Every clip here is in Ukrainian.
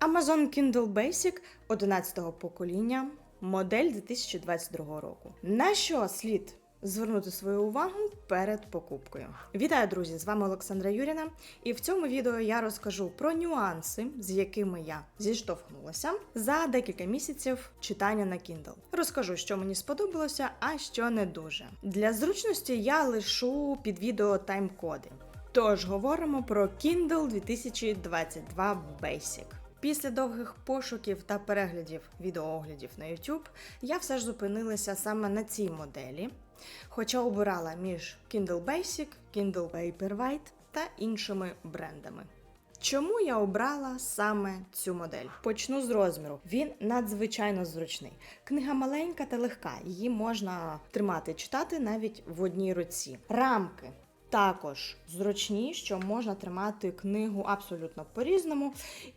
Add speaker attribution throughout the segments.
Speaker 1: Amazon Kindle Basic 11-го покоління, модель 2022 року. На що слід звернути свою увагу перед покупкою? Вітаю, друзі! З вами Олександра Юріна, і в цьому відео я розкажу про нюанси, з якими я зіштовхнулася за декілька місяців читання на Kindle. Розкажу, що мені сподобалося, а що не дуже. Для зручності я лишу під відео тайм-коди. Тож говоримо про Kindle 2022 Basic. Після довгих пошуків та переглядів відеооглядів на YouTube я все ж зупинилася саме на цій моделі, хоча обирала між Kindle Basic, Kindle Paperwhite та іншими брендами. Чому я обрала саме цю модель? Почну з розміру. Він надзвичайно зручний. Книга маленька та легка, її можна тримати читати навіть в одній руці. Рамки також зручні, що можна тримати книгу абсолютно по-різному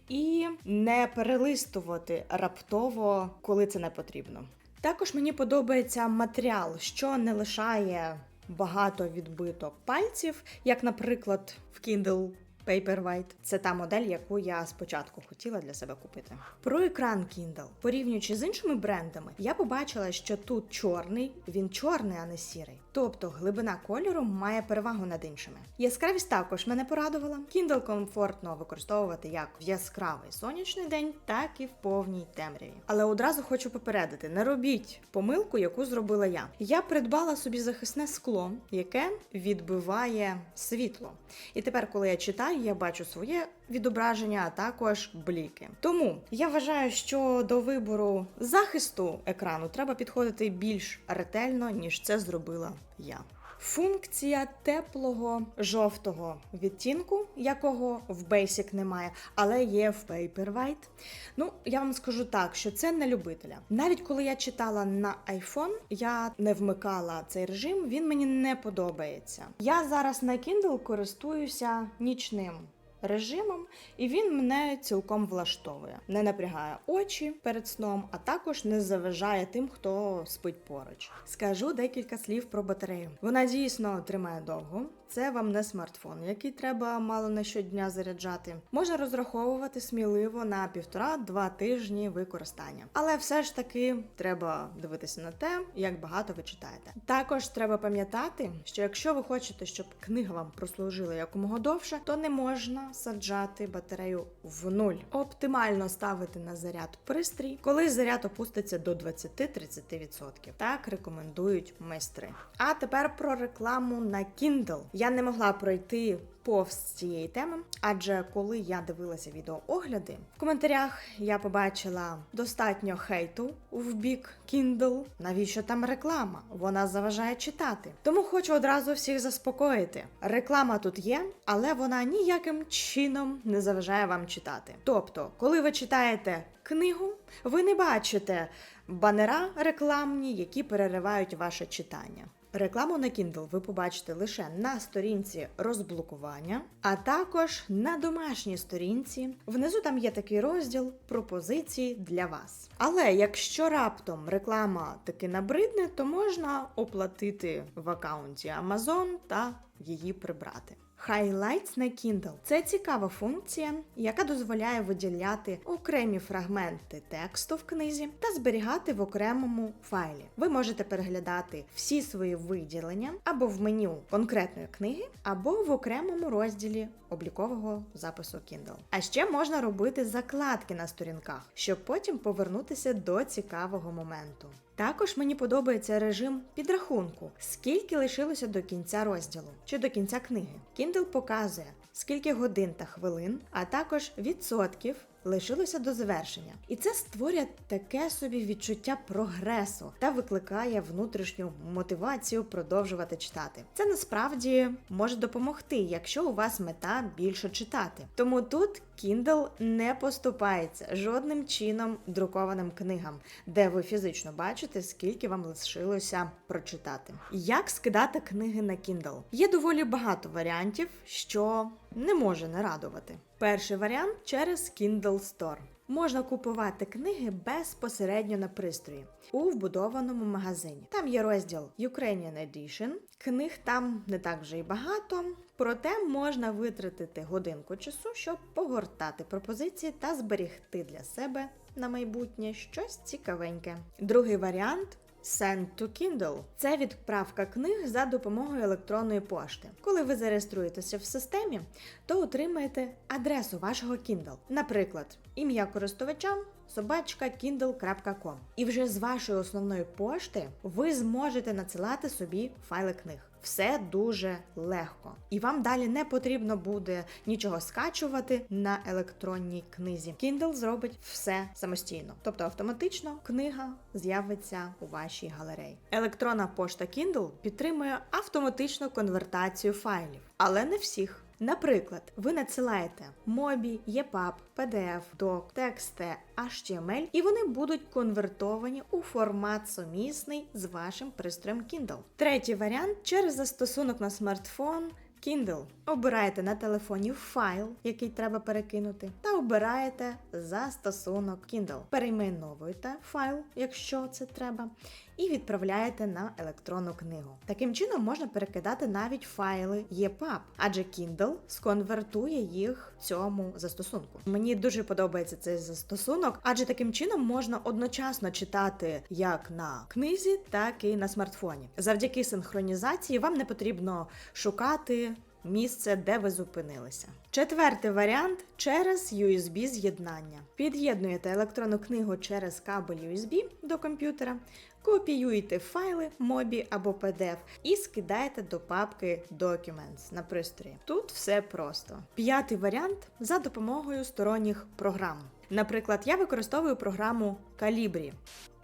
Speaker 1: і не перелистувати раптово, коли це не потрібно. Також мені подобається матеріал, що не лишає багато відбиток пальців, як, наприклад, в Kindle Paperwhite. Це та модель, яку я спочатку хотіла для себе купити. Про екран Kindle. Порівнюючи з іншими брендами, я побачила, що тут чорний, він чорний, а не сірий. Тобто глибина кольору має перевагу над іншими. Яскравість також мене порадувала. Kindle комфортно використовувати як в яскравий сонячний день, так і в повній темряві. Але одразу хочу попередити: не робіть помилку, яку зробила я. Я придбала собі захисне скло, яке відбиває світло. І тепер, коли я читаю, я бачу своє відображення, а також бліки. Тому я вважаю, що до вибору захисту екрану треба підходити більш ретельно, ніж це зробила я. Функція теплого жовтого відтінку, якого в Basic немає, але є в Paperwhite. Ну, я вам скажу так, що це не любителя. Навіть коли я читала на iPhone, я не вмикала цей режим, він мені не подобається. Я зараз на Kindle користуюся нічним режимом, і він мене цілком влаштовує. Не напрягає очі перед сном, а також не заважає тим, хто спить поруч. Скажу декілька слів про батарею. Вона дійсно тримає довго. Це вам не смартфон, який треба мало не щодня заряджати. Можна розраховувати сміливо на півтора-два тижні використання. Але все ж таки треба дивитися на те, як багато ви читаєте. Також треба пам'ятати, що якщо ви хочете, щоб книга вам прослужила якомога довше, то не можна саджати батарею в нуль. Оптимально ставити на заряд пристрій, коли заряд опуститься до 20-30%. Так рекомендують майстри. А тепер про рекламу на Kindle. Я не могла пройти повз цієї теми, адже коли я дивилася відеоогляди, в коментарях я побачила достатньо хейту в бік Kindle. Навіщо там реклама? Вона заважає читати. Тому хочу одразу всіх заспокоїти. Реклама тут є, але вона ніяким чином не заважає вам читати. Тобто, коли ви читаєте книгу, ви не бачите банера рекламні, які переривають ваше читання. Рекламу на Kindle ви побачите лише на сторінці розблокування, а також на домашній сторінці. Внизу там є такий розділ пропозиції для вас. Але якщо раптом реклама таки набридне, то можна оплатити в аккаунті Amazon та її прибрати. Highlights на Kindle це цікава функція, яка дозволяє виділяти окремі фрагменти тексту в книзі та зберігати в окремому файлі. Ви можете переглядати всі свої виділення або в меню конкретної книги, або в окремому розділі облікового запису Kindle. А ще можна робити закладки на сторінках, щоб потім повернутися до цікавого моменту. Також мені подобається режим підрахунку, скільки лишилося до кінця розділу чи до кінця книги. Kindle показує, скільки годин та хвилин, а також відсотків лишилося до завершення. І це створює таке собі відчуття прогресу та викликає внутрішню мотивацію продовжувати читати. Це насправді може допомогти, якщо у вас мета більше читати. Тому тут Kindle не поступається жодним чином друкованим книгам, де ви фізично бачите, скільки вам лишилося прочитати. Як скидати книги на Kindle? Є доволі багато варіантів, що не може не радувати. Перший варіант через Kindle Store. Можна купувати книги безпосередньо на пристрої у вбудованому магазині. Там є розділ Ukrainian Edition. Книг там не так вже й багато, проте можна витратити годинку часу, щоб погортати пропозиції та зберігти для себе на майбутнє щось цікавеньке. Другий варіант. Send to Kindle – це відправка книг за допомогою електронної пошти. Коли ви зареєструєтеся в системі, то отримаєте адресу вашого Kindle. Наприклад, ім'я користувача собачка kindle.com. І вже з вашої основної пошти ви зможете надсилати собі файли книг. Все дуже легко, і вам далі не потрібно буде нічого скачувати на електронній книзі. Kindle зробить все самостійно, тобто автоматично книга з'явиться у вашій галереї. Електронна пошта Kindle підтримує автоматичну конвертацію файлів, але не всіх. Наприклад, ви надсилаєте Mobi, EPUB, PDF, Doc, TXT, HTML, і вони будуть конвертовані у формат сумісний з вашим пристроєм Kindle. Третій варіант через застосунок на смартфон. Kindle. Обираєте на телефоні файл, який треба перекинути, та обираєте застосунок Kindle. Перейменовуєте файл, якщо це треба, і відправляєте на електронну книгу. Таким чином можна перекидати навіть файли EPUB, адже Kindle сконвертує їх цьому застосунку. Мені дуже подобається цей застосунок, адже таким чином можна одночасно читати як на книзі, так і на смартфоні. Завдяки синхронізації вам не потрібно шукати місце, де ви зупинилися. Четвертий варіант через USB з'єднання. Під'єднуєте електронну книгу через кабель USB до комп'ютера, копіюєте файли MOBI або PDF і скидаєте до папки Documents на пристрої. Тут все просто. П'ятий варіант за допомогою сторонніх програм. Наприклад, я використовую програму Calibri.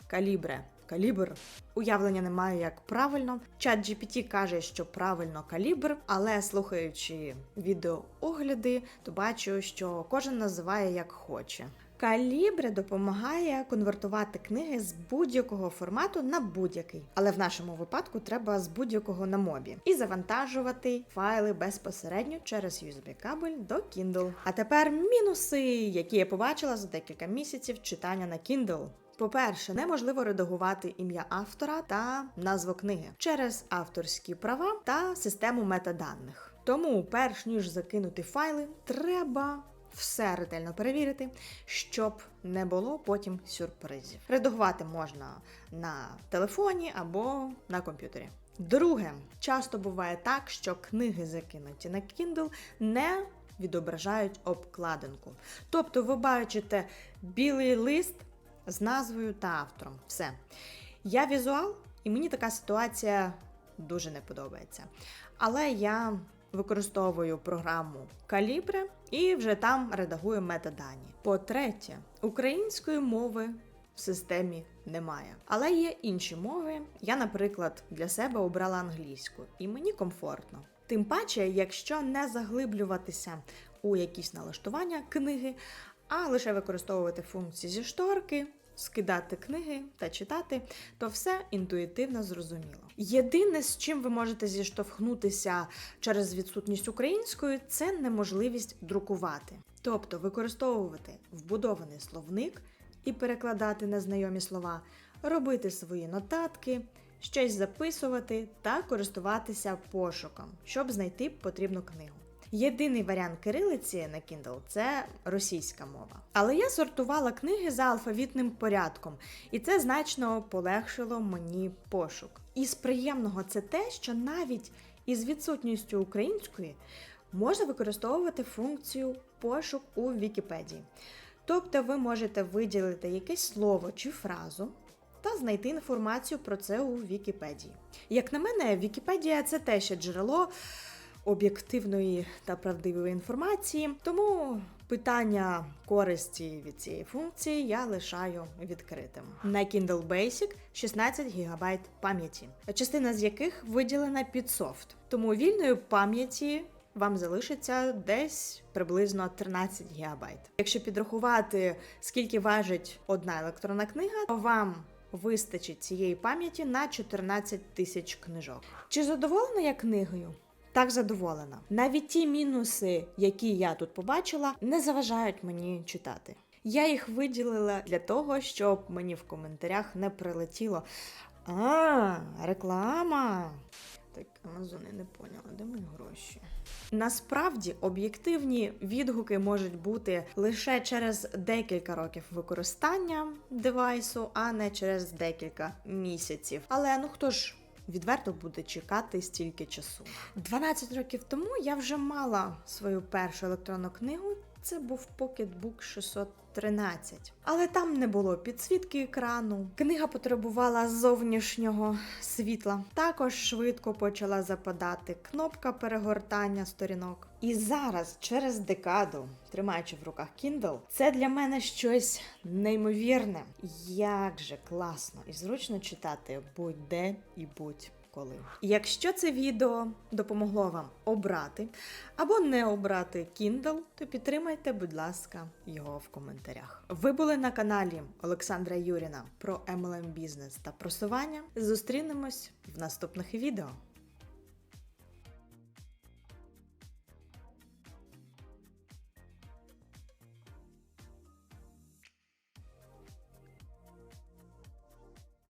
Speaker 1: Калібре. Калібр. Уявлення не маю, як правильно. Чат GPT каже, що правильно калібр, але слухаючи відеоогляди, то бачу, що кожен називає як хоче. Калібре допомагає конвертувати книги з будь-якого формату на будь-який, але в нашому випадку треба з будь-якого на мобі і завантажувати файли безпосередньо через USB-кабель до Kindle. А тепер мінуси, які я побачила за декілька місяців читання на Kindle. По-перше, неможливо редагувати ім'я автора та назву книги через авторські права та систему метаданих. Тому, перш ніж закинути файли, треба все ретельно перевірити, щоб не було потім сюрпризів. Редагувати можна на телефоні або на комп'ютері. Друге, часто буває так, що книги, закинуті на Kindle, не відображають обкладинку. Тобто ви бачите білий лист з назвою та автором. Все. Я візуал, і мені така ситуація дуже не подобається. Але я використовую програму Calibre і вже там редагую метадані. По-третє, української мови в системі немає. Але є інші мови. Я, наприклад, для себе обрала англійську, і мені комфортно. Тим паче, якщо не заглиблюватися у якісь налаштування книги, а лише використовувати функції зі шторки, скидати книги та читати, то все інтуїтивно зрозуміло. Єдине, з чим ви можете зіштовхнутися через відсутність української, це неможливість друкувати, тобто використовувати вбудований словник і перекладати незнайомі слова, робити свої нотатки. Щось записувати та користуватися пошуком, щоб знайти потрібну книгу. Єдиний варіант кирилиці на Kindle це російська мова. Але я сортувала книги за алфавітним порядком, і це значно полегшило мені пошук. І з приємного це те, що навіть із відсутністю української можна використовувати функцію пошук у Вікіпедії. Тобто ви можете виділити якесь слово чи фразу. Та знайти інформацію про це у Вікіпедії. Як на мене, Вікіпедія це те ще джерело об'єктивної та правдивої інформації, тому питання користі від цієї функції я лишаю відкритим. На Kindle Basic 16 ГБ пам'яті, частина з яких виділена під софт. Тому вільної пам'яті вам залишиться десь приблизно 13 ГБ. Якщо підрахувати, скільки важить одна електронна книга, то вам вистачить цієї пам'яті на 14 тисяч книжок. Чи задоволена я книгою? Так задоволена. Навіть ті мінуси, які я тут побачила, не заважають мені читати. Я їх виділила для того, щоб мені в коментарях не прилетіло. А, реклама. Так, Амазони не поняла, де мої гроші. Насправді об'єктивні відгуки можуть бути лише через декілька років використання девайсу, а не через декілька місяців. Але ну хто ж відверто буде чекати стільки часу? 12 років тому я вже мала свою першу електронну книгу. Це був Pocketbook 613. Але там не було підсвітки екрану. Книга потребувала зовнішнього світла. Також швидко почала западати кнопка перегортання сторінок. І зараз, через декаду, тримаючи в руках Kindle, це для мене щось неймовірне. Як же класно і зручно читати будь-де і будь. Коли. Якщо це відео допомогло вам обрати або не обрати Kindle, то підтримайте, будь ласка, його в коментарях. Ви були на каналі Олександра Юріна про MLM бізнес та просування. Зустрінемось в наступних відео.